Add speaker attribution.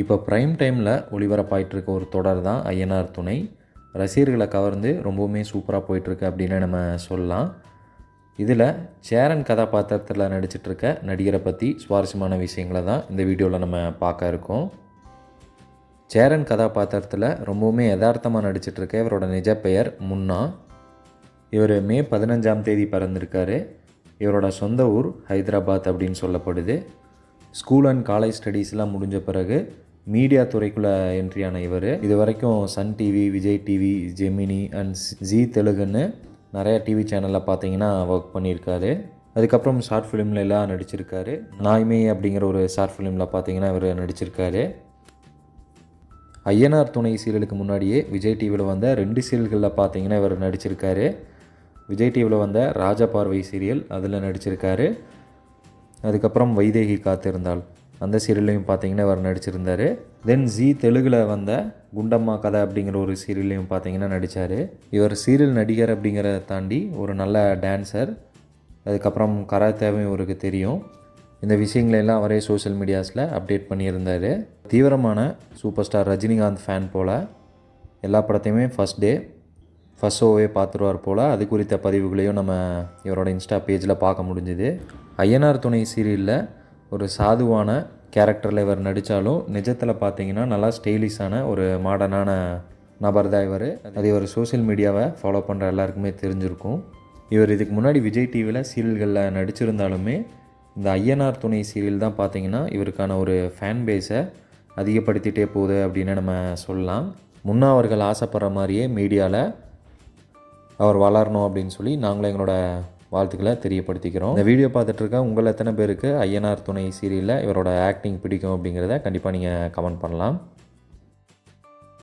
Speaker 1: இப்போ ப்ரைம் டைமில் ஒளிபரப்பாயிட்டு இருக்க ஒரு தொடர் தான் ஐயனார் துணை. ரசிகர்களை கவர்ந்து ரொம்பவுமே சூப்பராக போயிட்டுருக்கு அப்படின்னு நம்ம சொல்லலாம். இதில் சேரன் கதாபாத்திரத்தில் நடிச்சிட்ருக்க நடிகரை பற்றி சுவாரஸ்யமான விஷயங்களை தான் இந்த வீடியோவில் நம்ம பார்க்க இருக்கோம். சேரன் கதாபாத்திரத்தில் ரொம்பவுமே யதார்த்தமாக நடிச்சிட்ருக்க இவரோட நிஜ பெயர் முன்னா. இவர் மே பதினஞ்சாம் தேதி பிறந்திருக்காரு. இவரோட சொந்த ஊர் ஹைதராபாத் அப்படின்னு சொல்லப்படுது. ஸ்கூல் அண்ட் காலேஜ் ஸ்டடீஸ்லாம் முடிஞ்ச பிறகு மீடியா துறைக்குள்ளே என்ட்ரியான இவர். இது வரைக்கும் Sun TV Vijay TV Gemini and Zee தெலுங்குன்னு நிறைய டிவி சேனலில் பார்த்தீங்கன்னா ஒர்க் பண்ணியிருக்காரு. அதுக்கப்புறம் ஷார்ட் ஃபிலிமில் எல்லாம் நடிச்சிருக்காரு. நாய்மே அப்படிங்கிற ஒரு ஷார்ட் ஃபிலிமில் பார்த்தீங்கன்னா இவர் நடிச்சிருக்காரு. ஐயனார் துணை சீரியலுக்கு முன்னாடியே விஜய் டிவியில் வந்த ரெண்டு சீரியல்களில் பார்த்தீங்கன்னா இவர் நடிச்சிருக்காரு. விஜய் டிவியில் வந்த ராஜா பார்வை சீரியல் அதில் நடிச்சிருக்காரு. அதுக்கப்புறம் வைதேகி காத்திருந்தாள். அந்த சீரியல்லையும் பார்த்தீங்கன்னா இவர் நடிச்சிருந்தார். தென் ஜி தெலுங்கில் வந்த குண்டம்மா கதை அப்படிங்கிற ஒரு சீரியல்லையும் பார்த்தீங்கன்னா நடித்தார் இவர் சீரியல் நடிகர் அப்படிங்கிறத தாண்டி ஒரு நல்ல டான்ஸர் அதுக்கப்புறம் கராத்தேவும் இவருக்கு தெரியும். இந்த விஷயங்களெல்லாம் அவரே சோஷியல் மீடியாஸில் அப்டேட் பண்ணியிருந்தார். தீவிரமான சூப்பர் ஸ்டார் ரஜினிகாந்த் ஃபேன் போல். எல்லா படத்தையுமே ஃபஸ்ட் டே ஃபஸ்ட் ஷோவே பார்த்துருவார் போல். அது குறித்த பதிவுகளையும் நம்ம இவரோட இன்ஸ்டா பேஜில் பார்க்க முடிஞ்சுது. ஐயனார் துணை சீரியலில் ஒரு சாதுவான கேரக்டரில் இவர் நடித்தாலும் நிஜத்தில் பார்த்தீங்கன்னா நல்லா ஸ்டைலிஷான ஒரு மாடர்னான நபர் தான் இவர். அது இவர் சோஷியல் மீடியாவை ஃபாலோ பண்ணுற எல்லாருக்குமே தெரிஞ்சிருக்கும். இவர் இதுக்கு முன்னாடி விஜய் டிவியில் சீரியல்களில் நடிச்சிருந்தாலுமே இந்த ஐயனார் துணை சீரியல் தான் பார்த்தீங்கன்னா இவருக்கான ஒரு ஃபேன் பேஸை அதிகப்படுத்திட்டே போகுது அப்படின்னு நம்ம சொல்லலாம். முன்னா அவர்கள் ஆசைப்படுற மாதிரியே மீடியாவில் அவர் வளரணும் அப்படின்னு சொல்லி நாங்களும் எங்களோட வாழ்த்துக்களை தெரியப்படுத்திக்கிறோம். இந்த வீடியோ பார்த்துட்டு இருக்க உங்கள் எத்தனை பேருக்கு ஐயனார் துணை சீரியலில் இவரோட ஆக்டிங் பிடிக்கும் அப்படிங்கிறத கண்டிப்பாக நீங்கள் கமெண்ட் பண்ணலாம்.